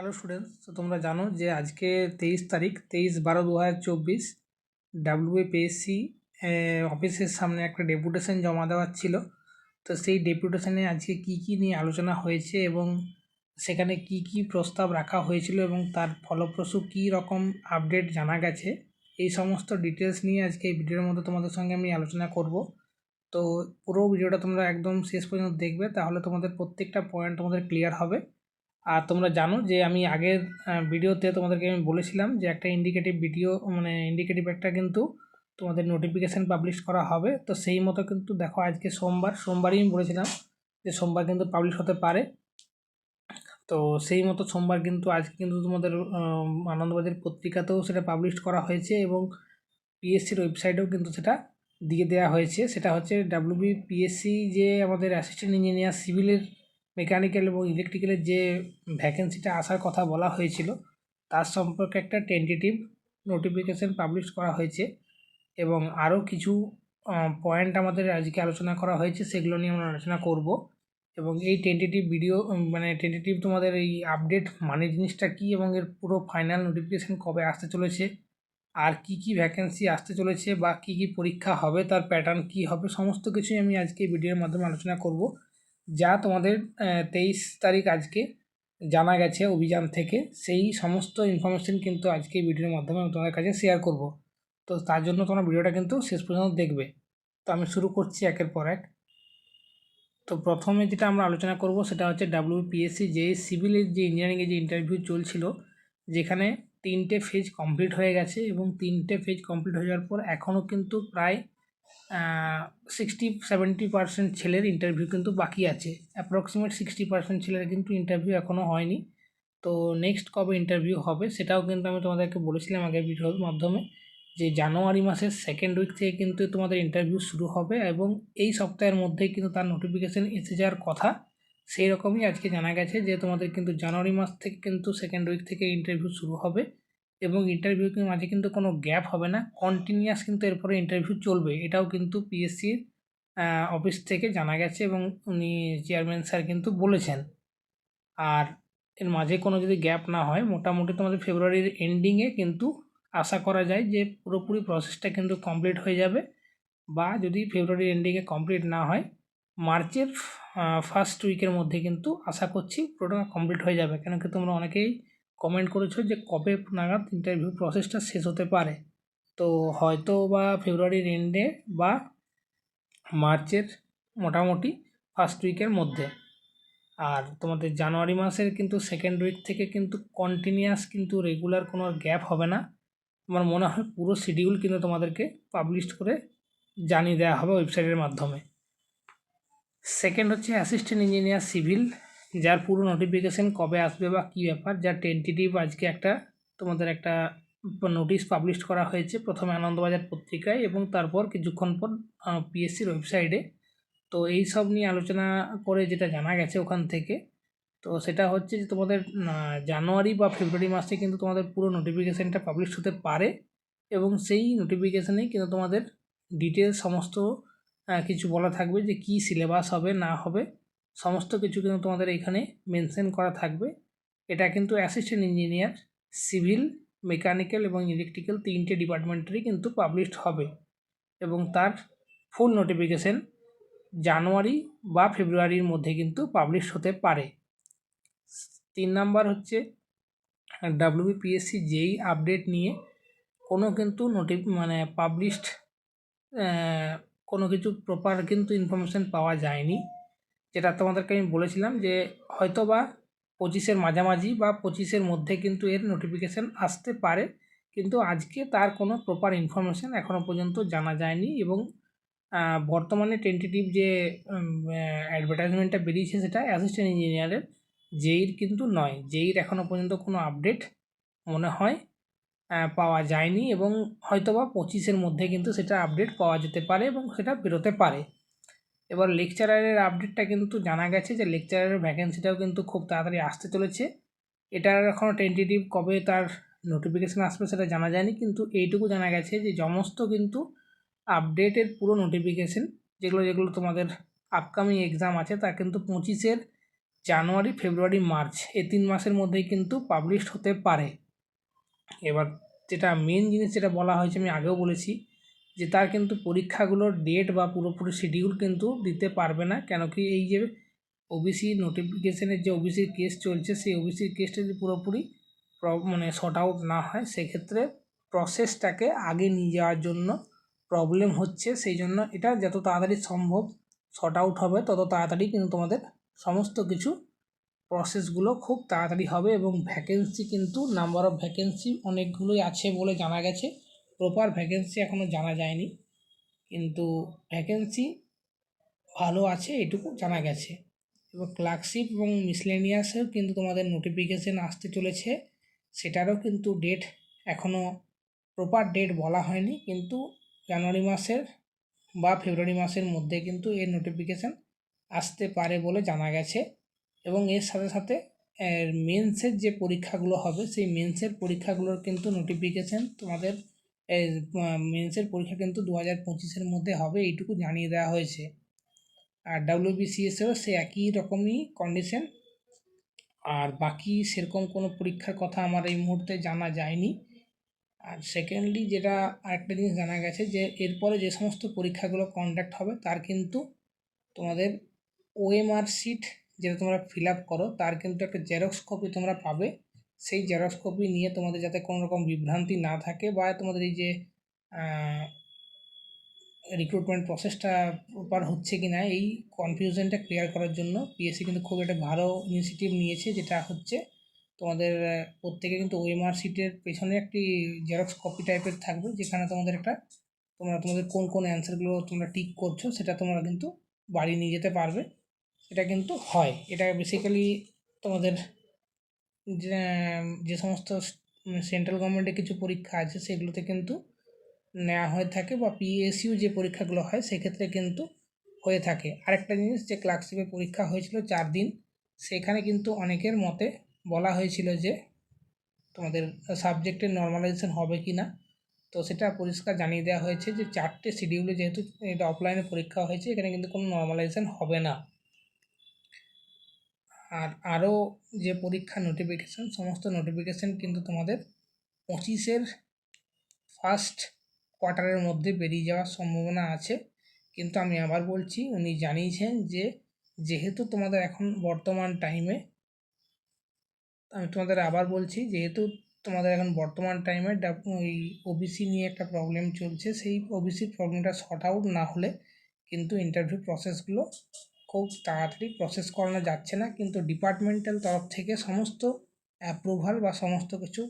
Hello students তো তোমরা জানো যে আজকে তেইশ তারিখ, তেইশ বারো দু হাজার চব্বিশ ডাব্লিউবিপিএসসি অফিসের সামনে একটা ডেপুটেশন জমা দেওয়ার ছিল। তো সেই ডেপুটেশনে আজকে কি কি নিয়ে আলোচনা হয়েছে এবং সেখানে কি কি প্রস্তাব রাখা হয়েছিল এবং তার ফলপ্রসূ কী রকম আপডেট জানা গেছে, এই সমস্ত ডিটেলস নিয়ে আজকে এই ভিডিওর মধ্যে তোমাদের সঙ্গে আমি আলোচনা করব। তো পুরো ভিডিওটা তোমরা একদম শেষ পর্যন্ত দেখবে, তাহলে তোমাদের প্রত্যেকটা পয়েন্ট তোমাদের ক্লিয়ার হবে। আর তোমরা জানো যে আমি আগের ভিডিওতে তোমাদেরকে আমি বলেছিলাম যে একটা ইন্ডিকেটিভ ভিডিও মানে ইন্ডিকেটিভ একটা কিন্তু তোমাদের নোটিফিকেশান পাবলিশ করা হবে। তো সেই মতো কিন্তু দেখো আজকে সোমবার, সোমবারই আমি বলেছিলাম যে সোমবার কিন্তু পাবলিশ হতে পারে। তো সেই মতো সোমবার কিন্তু আজকে কিন্তু তোমাদের আনন্দবাজার পত্রিকাতেও সেটা পাবলিশ করা হয়েছে এবং পিএসসির ওয়েবসাইটেও কিন্তু সেটা দিয়ে দেওয়া হয়েছে। সেটা হচ্ছে ডাব্লিউবি পিএসসি যে আমাদের অ্যাসিস্ট্যান্ট ইঞ্জিনিয়ার সিভিলের মেকানিক্যাল এবং ইলেকট্রিক্যালের যে ভ্যাকেন্সিটা আসার কথা বলা হয়েছিল, তার সম্পর্কে একটা টেন্টেটিভ নোটিফিকেশান পাবলিশ করা হয়েছে এবং আরও কিছু পয়েন্ট আমাদের আজকে আলোচনা করা হয়েছে, সেগুলো নিয়ে আমরা আলোচনা করব। এবং এই টেন্টেটিভ ভিডিও মানে টেন্টেটিভ তোমাদের এই আপডেট মানে জিনিসটা কী এবং এর পুরো ফাইনাল নোটিফিকেশান কবে আসতে চলেছে, আর কি কি ভ্যাকেন্সি আসতে চলেছে বা কি কি পরীক্ষা হবে, তার প্যাটার্ন কি হবে, সমস্ত কিছুই আমি আজকে ভিডিওর মাধ্যমে আলোচনা করব। যা তোমাদের তেইশ তারিখ আজকে জানা গেছে অভিযান থেকে, সেই সমস্ত ইনফরমেশান কিন্তু আজকে ভিডিওর মাধ্যমে আমি তোমাদের কাছে শেয়ার করব। তো তার জন্য তোমরা ভিডিওটা কিন্তু শেষ পর্যন্ত দেখবে। তো আমি শুরু করছি একের পর এক। তো প্রথমে যেটা আমরা আলোচনা করব সেটা হচ্ছে ডাব্লিউপিএসসি যে সিভিলের যে ইঞ্জিনিয়ারিংয়ের যে ইন্টারভিউ চলছিল, যেখানে তিনটে ফেজ কমপ্লিট হয়ে গেছে এবং তিনটে ফেজ কমপ্লিট হয়ে যাওয়ার পর এখনও কিন্তু প্রায় সিক্সটি সেভেন্টি পার্সেন্ট ছেলের ইন্টারভিউ কিন্তু বাকি আছে। অ্যাপ্রক্সিমেট সিক্সটি পার্সেন্ট ছেলের কিন্তু ইন্টারভিউ এখনও হয়নি। তো নেক্সট কবে ইন্টারভিউ হবে সেটাও কিন্তু আমি তোমাদেরকে বলেছিলাম আগের ভিডিওর মাধ্যমে যে জানুয়ারি মাসের সেকেন্ড উইক থেকে কিন্তু তোমাদের ইন্টারভিউ শুরু হবে এবং এই সপ্তাহের মধ্যেই কিন্তু তার নোটিফিকেশান এসে যাওয়ার কথা। সেই রকমই আজকে জানা গেছে যে তোমাদের কিন্তু জানুয়ারি মাস থেকে কিন্তু সেকেন্ড উইক থেকে ইন্টারভিউ শুরু হবে। এবং ইন্টারভিউ মাঝে কিন্তু কোনো গ্যাপ হবে না। কন্টিনিউয়াস কিন্তু এরপরে ইন্টারভিউ চলবে। এটাও কিন্তু পিএসসির অফিস থেকে জানা গেছে এবং উনি চেয়ারম্যান স্যার কিন্তু বলেছেন। আর এর মাঝে কোনো যদি গ্যাপ না হয়, মোটামুটি তোমাদের ফেব্রুয়ারির এন্ডিংয়ে কিন্তু আশা করা যায় যে পুরোপুরি প্রসেসটা কিন্তু কমপ্লিট হয়ে যাবে বা যদি ফেব্রুয়ারির এন্ডিংয়ে কমপ্লিট না হয় মার্চের ফার্স্ট উইকের মধ্যে কিন্তু আশা করছি পুরোটা কমপ্লিট হয়ে যাবে। কেন কি তোমরা অনেকেই কমেন্ট করেছ যে কবে নাগাদ ইন্টারভিউ প্রসেসটা শেষ হতে পারে? তো হয়তো বা ফেব্রুয়ারির এন্ডে বা মার্চের মোটামুটি ফার্স্ট উইকের মধ্যে। আর তোমাদের জানুয়ারি মাসের কিন্তু সেকেন্ড উইক থেকে কিন্তু কন্টিনিউয়াস কিন্তু রেগুলার কোনো গ্যাপ হবে না। আমার মনে হয় পুরো শিডিউল কিন্তু তোমাদেরকে পাবলিশ করে জানিয়ে দেওয়া হবে ওয়েবসাইটের মাধ্যমে। সেকেন্ড হচ্ছে অ্যাসিস্ট্যান্ট ইঞ্জিনিয়ার সিভিল যার পুরো নোটিফিকেশান কবে আসবে বা কী ব্যাপার যার টেন্টেটিভ আজকে একটা তোমাদের একটা নোটিশ পাবলিশ করা হয়েছে প্রথমে আনন্দবাজার পত্রিকায় এবং তারপর কিছুক্ষণ পর পিএসসির ওয়েবসাইটে তো এই সব নিয়ে আলোচনা করে যেটা জানা গেছে ওখান থেকে, তো সেটা হচ্ছে যে তোমাদের জানুয়ারি বা ফেব্রুয়ারি মাসে কিন্তু তোমাদের পুরো নোটিফিকেশানটা পাবলিশ হতে পারে এবং সেই নোটিফিকেশানেই কিন্তু তোমাদের ডিটেলস সমস্ত কিছু বলা থাকবে যে কী সিলেবাস হবে, না হবে। সমস্ত কিছু কিন্তু তোমাদের এখানে মেনশন করা থাকবে। এটা কিন্তু অ্যাসিস্ট্যান্ট ইঞ্জিনিয়ার সিভিল মেকানিক্যাল এবং ইলেকট্রিক্যাল তিনটে ডিপার্টমেন্টেরই কিন্তু পাবলিশড হবে। এবং তার ফুল নোটিফিকেশান জানুয়ারি বা ফেব্রুয়ারির মধ্যে কিন্তু পাবলিশ হতে পারে। তিন নাম্বার হচ্ছে ডাব্লিউবিপিএসসি যেই আপডেট নিয়ে কোনো কিন্তু নোটি মানে পাবলিশড কোনো কিছু প্রপার কিন্তু ইনফরমেশান পাওয়া যায়নি। যেটা তোমাদেরকে আমি বলেছিলাম যে হয়তো বা পঁচিশের মাঝামাঝি বা পঁচিশের মধ্যে কিন্তু এর নোটিফিকেশান আসতে পারে, কিন্তু আজকে তার কোনো প্রপার ইনফরমেশান এখনও পর্যন্ত জানা যায়নি এবং বর্তমানে টেন্টেটিভ যে অ্যাডভার্টাইজমেন্টটা বেরিয়েছে সেটা অ্যাসিস্ট্যান্ট ইঞ্জিনিয়ারের জেইর কিন্তু নয় জেইর এখনও পর্যন্ত কোনো আপডেট মনে হয় পাওয়া যায়নি এবং হয়তোবা পঁচিশের মধ্যে কিন্তু সেটা আপডেট পাওয়া যেতে পারে এবং সেটা বেরোতে পারে। এবার লেকচারারের আপডেটটা কিন্তু জানা গেছে যে লেকচারারের ভ্যাকেন্সিটাও কিন্তু খুব তাড়াতাড়ি আসতে চলেছে। এটার এখনও টেন্টেটিভ কবে তার নোটিফিকেশান আসবে সেটা জানা যায়নি, কিন্তু এইটুকু জানা গেছে যে সমস্ত কিন্তু আপডেটের পুরো নোটিফিকেশান যেগুলো যেগুলো তোমাদের আপকামিং এক্সাম আছে, তা কিন্তু পঁচিশের জানুয়ারি, ফেব্রুয়ারি, মার্চ, এই তিন মাসের মধ্যেই কিন্তু পাবলিশড হতে পারে। এবার যেটা মেন জিনিস যেটা বলা হয়েছে, আমি আগেও বলেছি যে তার কিন্তু পরীক্ষাগুলোর ডেট বা পুরোপুরি শিডিউল কিন্তু দিতে পারবে না। কেন কি এই যে ওবিসি নোটিফিকেশনের যে ওবিসি কেস চলছে, সেই ওবিসি কেসটা যদি পুরোপুরি প্র- মানে শর্ট আউট না হয়, সেক্ষেত্রে প্রসেসটাকে আগে নিয়ে যাওয়ার জন্য প্রবলেম হচ্ছে। সেই জন্য এটা যত তাড়াতাড়ি সম্ভব শর্ট আউট হবে, তত তাড়াতাড়ি কিন্তু তোমাদের সমস্ত কিছু প্রসেসগুলো খুব তাড়াতাড়ি হবে এবং ভ্যাকেন্সি কিন্তু নাম্বার অফ ভ্যাকেন্সি অনেকগুলোই আছে বলে জানা গেছে। প্রপার ভ্যাকেন্সি এখনও জানা যায়নি। কিন্তু ভ্যাকেন্সি ভালো আছে, এটুকু জানা গেছে। এবং ক্লার্কশিপ এবং মিসলেনিয়াসেও কিন্তু তোমাদের নোটিফিকেশান আসতে চলেছে। সেটারও কিন্তু ডেট এখনও প্রপার ডেট বলা হয়নি। কিন্তু জানুয়ারি মাসের বা ফেব্রুয়ারি মাসের মধ্যে কিন্তু এর নোটিফিকেশান আসতে পারে বলে জানা গেছে। এবং এর সাথে সাথে মেন্সের যে পরীক্ষাগুলো হবে, সেই মেন্সের পরীক্ষাগুলোর কিন্তু নোটিফিকেশান তোমাদের মেন্সের পরীক্ষা কিন্তু দু হাজার পঁচিশের মধ্যে হবে, এইটুকু জানিয়ে দেওয়া হয়েছে। আর ডাব্লিউবিসিএসেও সে একই রকমই কন্ডিশন আর বাকি সেরকম কোনো পরীক্ষার কথা আমার এই মুহূর্তে জানা যায়নি। আর সেকেন্ডলি যেটা আরেকটা জিনিস জানা গেছে যে, এরপরে যে সমস্ত পরীক্ষাগুলো কন্ডাক্ট হবে, তার কিন্তু তোমাদের ওএমআর শিট যেটা তোমরা ফিল আপ করো, তার কিন্তু একটা জেরক্স কপি তোমরা পাবে। সেই জেরক্স কপি নিয়ে তোমাদের যাতে কোনো রকম বিভ্রান্তি না থাকে বা তোমাদের এই যে রিক্রুটমেন্ট প্রসেসটা প্রপার হচ্ছে কি না এই কনফিউশনটা ক্লিয়ার করার জন্য পিএসসি কিন্তু খুব একটা ভালো ইনিশিয়েটিভ নিয়েছে, যেটা হচ্ছে তোমাদের প্রত্যেকে কিন্তু ওএমআর শিটের পেছনে একটি জেরক্স কপি টাইপের থাকবে, যেখানে তোমাদের একটা, তোমরা তোমাদের কোন কোন অ্যান্সারগুলো তোমরা টিক করছ, সেটা তোমরা কিন্তু বাড়ি নিয়ে যেতে পারবে। এটা কিন্তু হয়। এটা বেসিক্যালি তোমাদের যে সমস্ত সেন্ট্রাল গভর্নমেন্টের কিছু পরীক্ষা আছে, সেগুলোতে কিন্তু নেওয়া হয়ে থাকে বা পিএসইউ যে পরীক্ষাগুলো হয়, সেক্ষেত্রে কিন্তু হয়ে থাকে। আরেকটা জিনিস, যে ক্লার্কশিপের পরীক্ষা হয়েছিল চার দিন, সেখানে কিন্তু অনেকের মতে বলা হয়েছিল যে তোমাদের সাবজেক্টের নর্মালাইজেশন হবে কি না। তো সেটা পরিষ্কার জানিয়ে দেওয়া হয়েছে যে চারটে শিডিউলে যেহেতু এটা অফলাইনে পরীক্ষা হয়েছে, এখানে কিন্তু কোনো নর্মালাইজেশন হবে না। আর আরও যে পরীক্ষা নোটিফিকেশান সমস্ত নোটিফিকেশান কিন্তু তোমাদের পঁচিশের ফার্স্ট কোয়ার্টারের মধ্যে বেরিয়ে যাওয়ার সম্ভাবনা আছে। কিন্তু আমি আবার বলছি, উনি জানিয়েছেন যে যেহেতু তোমাদের এখন বর্তমান টাইমে আমি তোমাদের আবার বলছি, যেহেতু তোমাদের এখন বর্তমান টাইমে ওই ওবিসি নিয়ে একটা প্রবলেম চলছে, সেই ওবিসির প্রবলেমটা শর্ট আউট না হলে কিন্তু ইন্টারভিউ প্রসেসগুলো খুব তাড়াতাড়ি প্রসেস করানো যাচ্ছে না, কিন্তু ডিপার্টমেন্টাল তরফ থেকে সমস্ত অ্যাপ্রুভাল বা সমস্ত কিছু